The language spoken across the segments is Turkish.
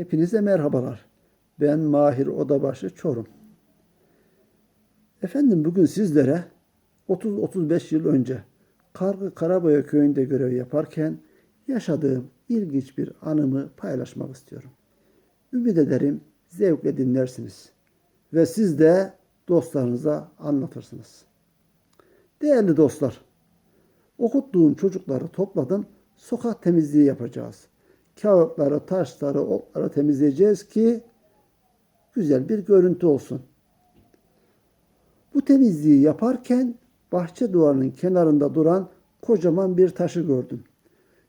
Hepinize merhabalar. Ben Mahir Odabaşı Çorum. Efendim bugün sizlere 30-35 yıl önce Kargı Karabaya köyünde görev yaparken yaşadığım ilginç bir anımı paylaşmak istiyorum. Ümit ederim zevkle dinlersiniz ve siz de dostlarınıza anlatırsınız. Değerli dostlar, okuttuğum çocukları topladım, sokak temizliği yapacağız. Kağıtları, taşları, otları temizleyeceğiz ki güzel bir görüntü olsun. Bu temizliği yaparken bahçe duvarının kenarında duran kocaman bir taşı gördüm.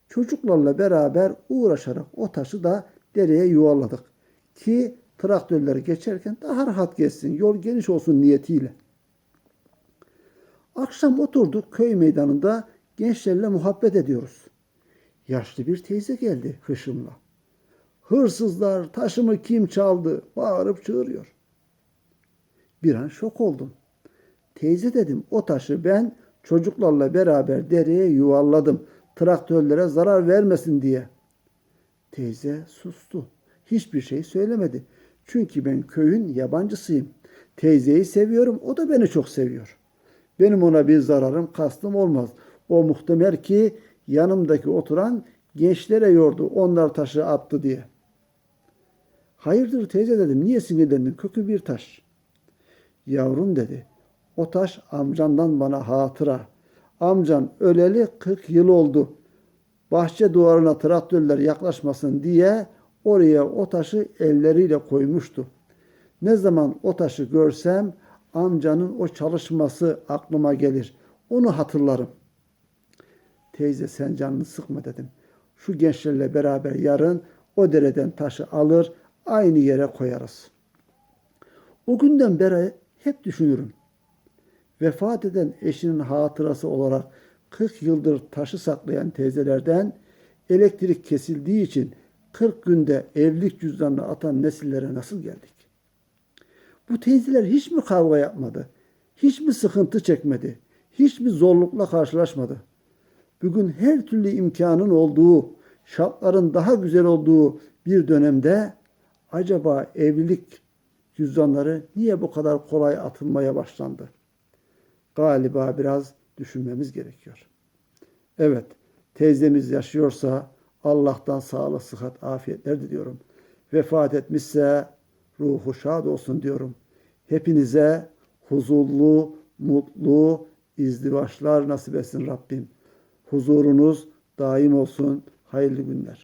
Çocuklarla beraber uğraşarak o taşı da dereye yuvarladık ki traktörler geçerken daha rahat geçsin, yol geniş olsun niyetiyle. Akşam oturduk köy meydanında gençlerle muhabbet ediyoruz. Yaşlı bir teyze geldi hışımla. Hırsızlar taşımı kim çaldı bağırıp çığırıyor. Bir an şok oldum. Teyze dedim o taşı ben çocuklarla beraber dereye yuvarladım. Traktörlere zarar vermesin diye. Teyze sustu. Hiçbir şey söylemedi. Çünkü ben köyün yabancısıyım. Teyzeyi seviyorum, o da beni çok seviyor. Benim ona bir zararım, kastım olmaz. O muhtemel ki yanımdaki oturan gençlere yordu, onlar taşı attı diye. Hayırdır teyze dedim, niye sinirlendin? Kökü bir taş. Yavrum dedi, o taş amcandan bana hatıra. Amcan öleli 40 yıl oldu. Bahçe duvarına traktörler yaklaşmasın diye oraya o taşı elleriyle koymuştu. Ne zaman o taşı görsem amcanın o çalışması aklıma gelir. Onu hatırlarım. Teyze sen canını sıkma dedim. Şu gençlerle beraber yarın o dereden taşı alır aynı yere koyarız. O günden beri hep düşünürüm. Vefat eden eşinin hatırası olarak 40 yıldır taşı saklayan teyzelerden elektrik kesildiği için 40 günde evlilik cüzdanını atan nesillere nasıl geldik? Bu teyzeler hiç mi kavga yapmadı? Hiç mi sıkıntı çekmedi? Hiç mi zorlukla karşılaşmadı? Bugün her türlü imkanın olduğu, şartların daha güzel olduğu bir dönemde acaba evlilik cüzdanları niye bu kadar kolay atılmaya başlandı? Galiba biraz düşünmemiz gerekiyor. Evet, teyzemiz yaşıyorsa Allah'tan sağlık, sıhhat, afiyetler diliyorum. Vefat etmişse ruhu şad olsun diyorum. Hepinize huzurlu, mutlu izdivaçlar nasip etsin Rabbim. Huzurunuz daim olsun. Hayırlı günler.